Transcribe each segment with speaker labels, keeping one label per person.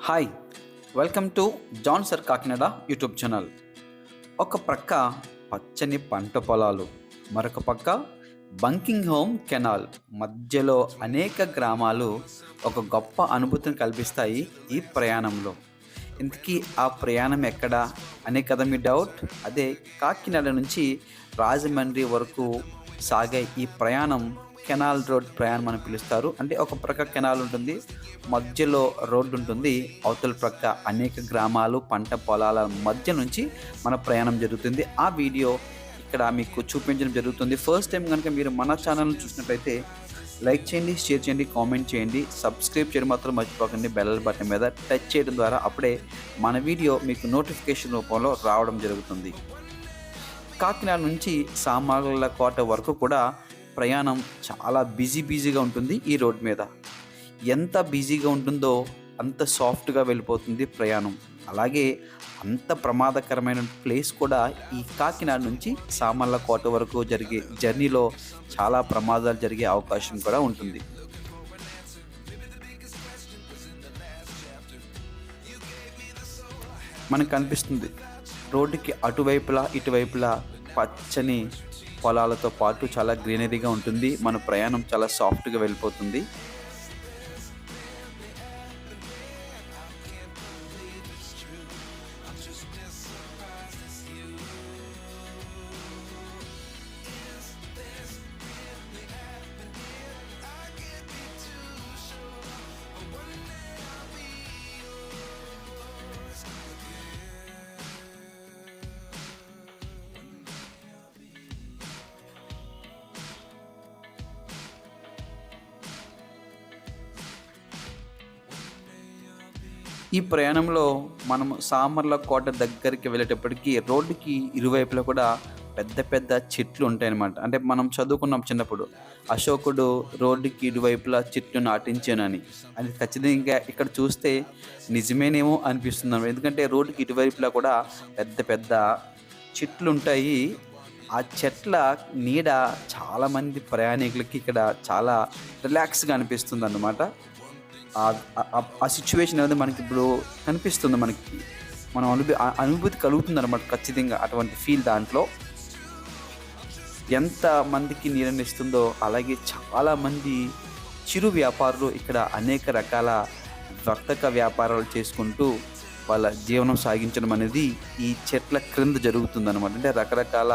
Speaker 1: Hi welcome to John sir Kakinada YouTube channel ఒక ప్రక్క పచ్చని పంట పొలాలు మరొక పక్క బంకింగ్ హోమ్ కెనాల్ మధ్యలో అనేక గ్రామాలు ఒక గొప్ప అనుభూతిని కల్పిస్తాయి ఈ ప్రయాణంలో. ఇంతకీ ఆ ప్రయాణం ఎక్కడ? అనే కదా మీ డౌట్ అదే కాకినాడ నుంచి రాజమండ్రి వరకు సాగే ఈ ప్రయాణం కెనాల్ రోడ్ ప్రయాణం అని పిలుస్తారు. అంటే ఒక ప్రక్క కెనాల్ ఉంటుంది మధ్యలో రోడ్డు ఉంటుంది. అవతల ప్రక్క అనేక గ్రామాలు పంట పొలాల మధ్య నుంచి మన ప్రయాణం జరుగుతుంది. ఆ వీడియో ఇక్కడ మీకు చూపించడం జరుగుతుంది. ఫస్ట్ టైం కనుక మీరు మన ఛానల్ని చూసినట్లయితే లైక్ చేయండి షేర్ చేయండి కామెంట్ చేయండి. సబ్స్క్రైబ్ చేయడం మాత్రం మర్చిపోకండి. బెల్ బటన్ మీద టచ్ చేయడం ద్వారా అప్పుడే మన వీడియో మీకు నోటిఫికేషన్ రూపంలో రావడం జరుగుతుంది. కాకినాడ నుంచి సామార్ల కోట వరకు కూడా ప్రయాణం చాలా బిజీ బిజీగా ఉంటుంది ఈ రోడ్ మీద. ఎంత బిజీగా ఉంటుందో అంత సాఫ్ట్గా వెళ్ళిపోతుంది ప్రయాణం. అలాగే అంత ప్రమాదకరమైన ప్లేస్ కూడా ఈ కాకినాడ నుంచి సామర్ల కోట వరకు జరిగే జర్నీలో చాలా ప్రమాదాలు జరిగే అవకాశం కూడా ఉంటుంది. మనకు కనిపిస్తుంది రోడ్డుకి అటువైపులా ఇటువైపులా పచ్చని పొలాలతో పాటు చాలా గ్రీనరీగా ఉంటుంది. మన ప్రయాణం చాలా సాఫ్ట్గా వెళ్ళిపోతుంది. ఈ ప్రయాణంలో మనం సామర్ల కోట దగ్గరికి వెళ్ళేటప్పటికి రోడ్డుకి ఇరువైపులా కూడా పెద్ద పెద్ద చెట్లు ఉంటాయన్నమాట. అంటే మనం చదువుకున్నాం చిన్నప్పుడు అశోకుడు రోడ్డుకి ఇరువైపులా చెట్లు నాటించానని. అది ఖచ్చితంగా ఇక్కడ చూస్తే నిజమేనేమో అనిపిస్తుంది ఎందుకంటే రోడ్డుకి ఇటువైపులా కూడా పెద్ద పెద్ద చెట్లు ఉంటాయి. ఆ చెట్ల నీడ చాలామంది ప్రయాణికులకి ఇక్కడ చాలా రిలాక్స్గా అనిపిస్తుంది అన్నమాట ఆ- సిచ్యువేషన్ అనేది మనకి ఇప్పుడు కనిపిస్తుంది మనకి. మనం అనుభూ ఆ అనుభూతి కలుగుతుంది అనమాట ఖచ్చితంగా అటువంటి ఫీల్ దాంట్లో. ఎంత మందికి నీళ్ళని ఇస్తుందో అలాగే చాలామంది చిరు వ్యాపారులు ఇక్కడ అనేక రకాల వర్తక వ్యాపారాలు చేసుకుంటూ వాళ్ళ జీవనం సాగించడం అనేది ఈ చెట్ల క్రింద జరుగుతుంది అనమాట అంటే రకరకాల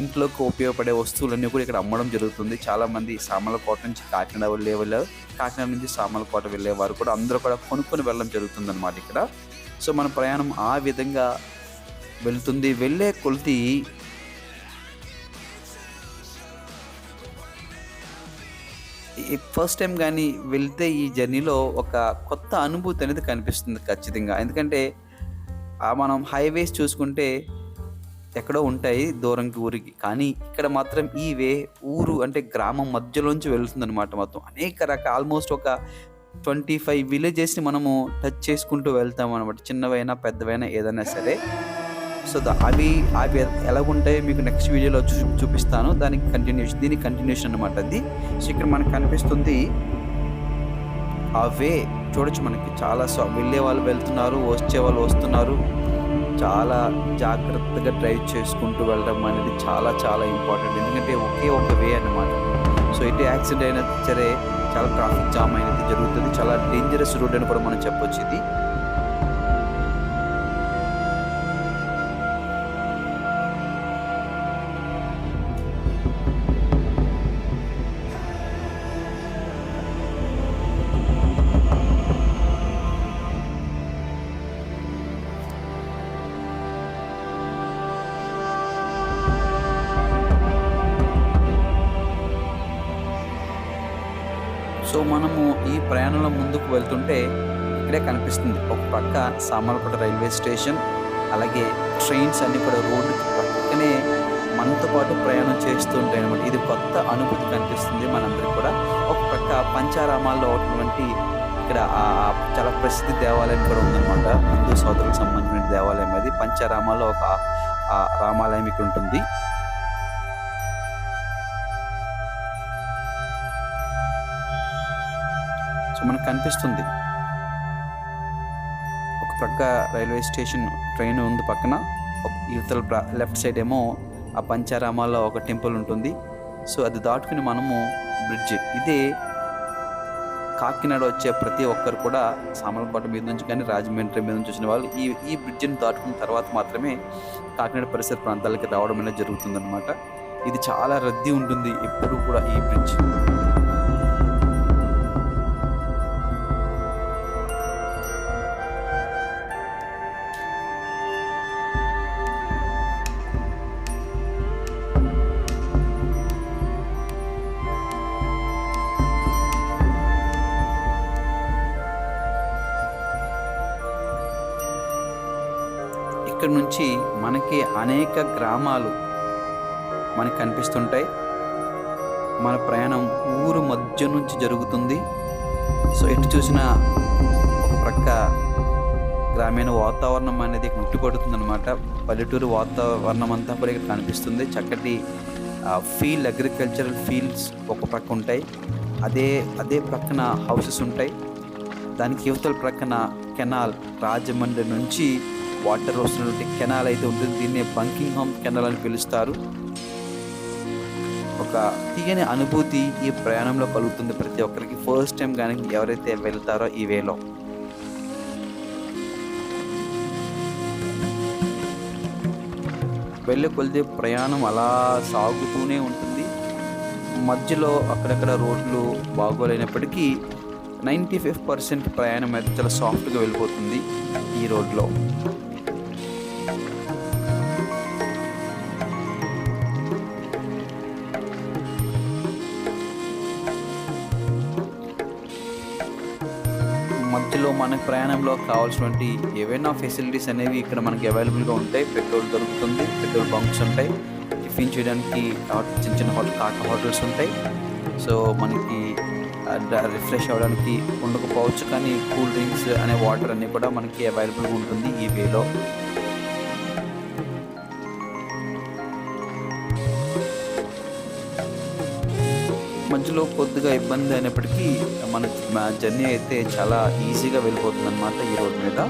Speaker 1: ఇంట్లోకి ఉపయోగపడే వస్తువులన్నీ కూడా ఇక్కడ అమ్మడం జరుగుతుంది. చాలామంది సామలకోట నుంచి కాకినాడ వెళ్ళే వాళ్ళు కాకినాడ నుంచి సామలకోట వెళ్ళే వారు కూడా అందరూ కూడా కొనుక్కొని వెళ్ళడం జరుగుతుంది అనమాట ఇక్కడ. సో మన ప్రయాణం ఆ విధంగా వెళ్తుంది. వెళ్ళే కొలిది ఈ ఫస్ట్ టైం కానీ వెళ్తే ఈ జర్నీలో ఒక కొత్త అనుభూతి అనేది కనిపిస్తుంది ఖచ్చితంగా. ఎందుకంటే మనం హైవేస్ చూసుకుంటే ఎక్కడో ఉంటాయి దూరంకి ఊరికి. కానీ ఇక్కడ మాత్రం ఈ వే ఊరు అంటే గ్రామం మధ్యలోంచి వెళ్తుంది మొత్తం. అనేక రకాల ఆల్మోస్ట్ ఒక ట్వంటీ ఫైవ్ విలేజెస్ని మనము టచ్ చేసుకుంటూ వెళ్తాం అనమాట చిన్నవైనా పెద్దవైనా ఏదైనా సరే. సో అవి అవి ఎలా ఉంటాయో మీకు నెక్స్ట్ వీడియోలో చూ చూపిస్తాను. దానికి కంటిన్యూషన్ దీనికి కంటిన్యూషన్ అనమాట అది. సో ఇక్కడ మనకు కనిపిస్తుంది ఆ వే. చూడొచ్చు మనకి చాలా సో వెళ్ళే వాళ్ళు వెళ్తున్నారు వచ్చే వాళ్ళు వస్తున్నారు. చాలా జాగ్రత్తగా డ్రైవ్ చేసుకుంటూ వెళ్ళడం అనేది చాలా చాలా ఇంపార్టెంట్ ఎందుకంటే ఒకే ఒక వే అన్నమాట. సో ఇటు యాక్సిడెంట్ అయినా సరే చాలా ట్రాఫిక్ జామ్ అనేది జరుగుతుంది. చాలా డేంజరస్ రోడ్ అని కూడా మనం చెప్పొచ్చు ఇది. మనము ఈ ప్రయాణంలో ముందుకు వెళ్తుంటే ఇక్కడే కనిపిస్తుంది. ఒక పక్క సామర్లకోట రైల్వే స్టేషన్ అలాగే ట్రైన్స్ అన్ని కూడా రోడ్డు పక్కనే మనతో పాటు ప్రయాణం చేస్తూ ఉంటాయి అనమాట ఇది కొత్త అనుభూతి కనిపిస్తుంది మనందరికి కూడా. ఒక పక్క పంచారామాల్లో ఉన్నటువంటి ఇక్కడ ఆ చాలా ప్రసిద్ధి దేవాలయం కూడా ఉందన్నమాట. హిందూ సోదరులకు సంబంధించిన దేవాలయం అది. పంచారామాల్లో ఒక ఆ రామాలయం ఇక్కడ ఉంటుంది. సో మనకు కనిపిస్తుంది. ప్రక్క రైల్వే స్టేషన్ ట్రైన్ ఉంది పక్కన. ఇవతల లెఫ్ట్ సైడ్ ఏమో ఆ పంచారామాలో ఒక టెంపుల్ ఉంటుంది. సో అది దాటుకుని మనము బ్రిడ్జ్. ఇదే కాకినాడ వచ్చే ప్రతి ఒక్కరు కూడా సామలకోట మీద నుంచి కానీ రాజమండ్రి మీద నుంచి వచ్చిన వాళ్ళు ఈ ఈ బ్రిడ్జిని దాటుకున్న తర్వాత మాత్రమే కాకినాడ పరిసర ప్రాంతాలకి రావడం అనేది జరుగుతుందన్నమాట. ఇది చాలా రద్దీ ఉంటుంది ఎప్పుడు కూడా ఈ బ్రిడ్జ్. ఇక్కడ నుంచి మనకి అనేక గ్రామాలు మనకు కనిపిస్తుంటాయి. మన ప్రయాణం ఊరు మధ్య నుంచి జరుగుతుంది. సో ఎటు చూసినా ఒక ప్రక్క గ్రామీణ వాతావరణం అనేది ఇక్కడ అనమాట పల్లెటూరు వాతావరణం అంతా కూడా ఇక్కడ కనిపిస్తుంది. చక్కటి ఫీల్డ్ అగ్రికల్చరల్ ఫీల్డ్స్ ఒక ప్రక్క ఉంటాయి. అదే అదే ప్రక్కన హౌసెస్ ఉంటాయి. దానికి యువతల ప్రక్కన కెనాల్ రాజమండ్రి నుంచి వాటర్ వస్తున్నటువంటి కెనాల్ అయితే ఉంటుంది. దీన్నే బంకింగ్ హోమ్ కెనాల్ అని పిలుస్తారు. ఒక తీయని అనుభూతి ఈ ప్రయాణంలో కలుగుతుంది ప్రతి ఒక్కరికి. ఫస్ట్ టైం కానీ ఎవరైతే వెళ్తారో ఈ వేలో. వెళ్ళే కొలితే ప్రయాణం అలా సాగుతూనే ఉంటుంది. మధ్యలో అక్కడక్కడ రోడ్లు బాగోలేనప్పటికీ నైంటీ ఫైవ్ పర్సెంట్ ప్రయాణం అయితే చాలా సాఫ్ట్గా వెళ్ళిపోతుంది ఈ రోడ్లో. మధ్యలో మన ప్రయాణంలో కావాల్సినటువంటి ఏవైనా ఫెసిలిటీస్ అనేవి ఇక్కడ మనకి అవైలబుల్గా ఉంటాయి. పెట్రోల్ దొరుకుతుంది పెట్రోల్ బంక్స్ ఉంటాయి. టిఫిన్ చేయడానికి చిన్న చిన్న హోటల్ కాక హోటల్స్ ఉంటాయి. సో మనకి రిఫ్రెష్ అవ్వడానికి ఉండకపోవచ్చు. కానీ కూల్ డ్రింక్స్ అనే వాటర్ అన్నీ కూడా మనకి అవైలబుల్గా ఉంటుంది ఈ వేలో. మధ్యలో కొద్దిగా ఇబ్బంది అయినప్పటికీ మన జర్నీ అయితే చాలా ఈజీగా వెళ్ళిపోతుంది అనమాట ఈ రోడ్ మీద.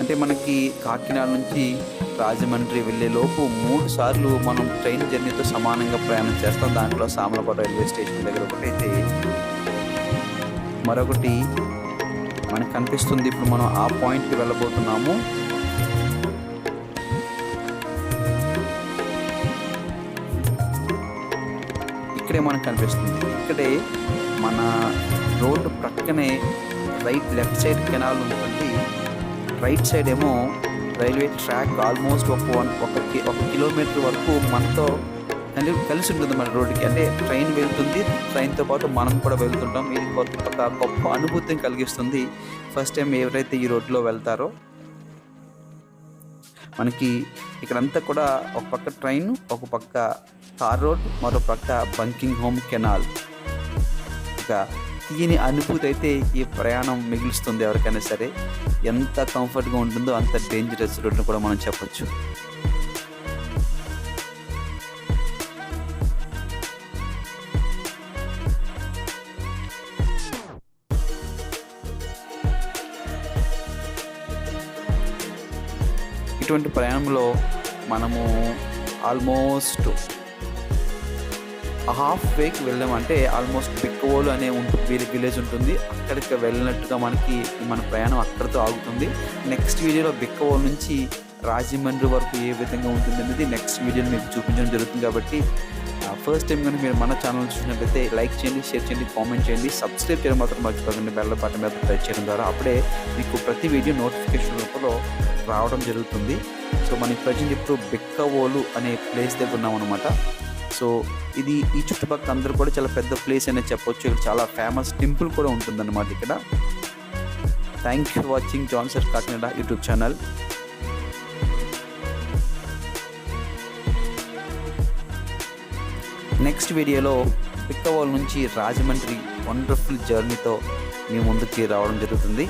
Speaker 1: అంటే మనకి కాకినాడ నుంచి రాజమండ్రి వెళ్ళే లోపు మూడు సార్లు మనం ట్రైన్ జర్నీతో సమానంగా ప్రయాణం చేస్తాం. దాంట్లో సామలకోట రైల్వే స్టేషన్ దగ్గర ఒకటి అయితే మరొకటి మనకు కనిపిస్తుంది. ఇప్పుడు మనం ఆ పాయింట్కి వెళ్ళబోతున్నాము. ఇక్కడే మనకు కనిపిస్తుంది. ఇక్కడే మన రోడ్డు ప్రక్కనే రైట్ లెఫ్ట్ సైడ్ కెనాల్ ఉంటుంది రైట్ సైడ్ ఏమో రైల్వే ట్రాక్ ఆల్మోస్ట్ ఒక వన్ ఒక ఒక కిలోమీటర్ వరకు మనతో కలిసి ఉంటుంది మన రోడ్డుకి. అంటే ట్రైన్ వెళ్తుంది ట్రైన్తో పాటు మనం కూడా వెళ్తుంటాం. ఇది కొత్త గొప్ప అనుభూతిని కలిగిస్తుంది. ఫస్ట్ టైం ఎవరైతే ఈ రోడ్లో వెళ్తారో మనకి ఇక్కడంతా కూడా ఒక పక్క ట్రైన్ ఒక పక్క తార్ రోడ్ మరో ప్రక్క బంకింగ్ హోమ్ కెనాల్ ఒక తీయని అనుభూతి అయితే ఈ ప్రయాణం మిగులుస్తుంది ఎవరికైనా సరే. ఎంత కంఫర్ట్గా ఉంటుందో అంత డేంజరస్ రోడ్ని కూడా మనం చెప్పొచ్చు. ఇటువంటి ప్రయాణంలో మనము ఆల్మోస్ట్ హాఫ్ వేకి వెళ్ళామంటే ఆల్మోస్ట్ బిక్కవోలు అనే ఉంటుంది విలేజ్ ఉంటుంది. అక్కడికి వెళ్ళినట్టుగా మనకి మన ప్రయాణం అక్కడితో ఆగుతుంది. నెక్స్ట్ వీడియోలో బిక్కవోలు నుంచి రాజమండ్రి వరకు ఏ విధంగా ఉంటుంది అనేది నెక్స్ట్ వీడియోలో మీకు చూపించడం జరుగుతుంది కాబట్టి ఫస్ట్ టైం కానీ మీరు మన ఛానల్ చూసినట్లయితే లైక్ చేయండి షేర్ చేయండి కామెంట్ చేయండి. సబ్స్క్రైబ్ చేయడం మాత్రం మర్చిపోకండి. బెల్ల బటన్ మీద టచ్ చేయడం ద్వారా అప్పుడే మీకు ప్రతి వీడియో నోటిఫికేషన్ రూపంలో రావడం జరుగుతుంది. సో మనం ప్రజెంట్ ఇప్పుడు బిక్కవోలు అనే ప్లేస్ దగ్గర ఉన్నాం అనమాట సో ఇది ఈ చుట్టుపక్కల అందరూ కూడా చాలా పెద్ద ప్లేస్ అనేది చెప్పొచ్చు. ఇక్కడ చాలా ఫేమస్ టెంపుల్ కూడా ఉంటుందన్నమాట ఇక్కడ. Thank you watching John sir Kakinada YouTube channel next వీడియోలో పిక్కవాల్ నుంచి రాజమండ్రి వండర్ఫుల్ జర్నీతో మీ ముందుకి రావడం జరుగుతుంది.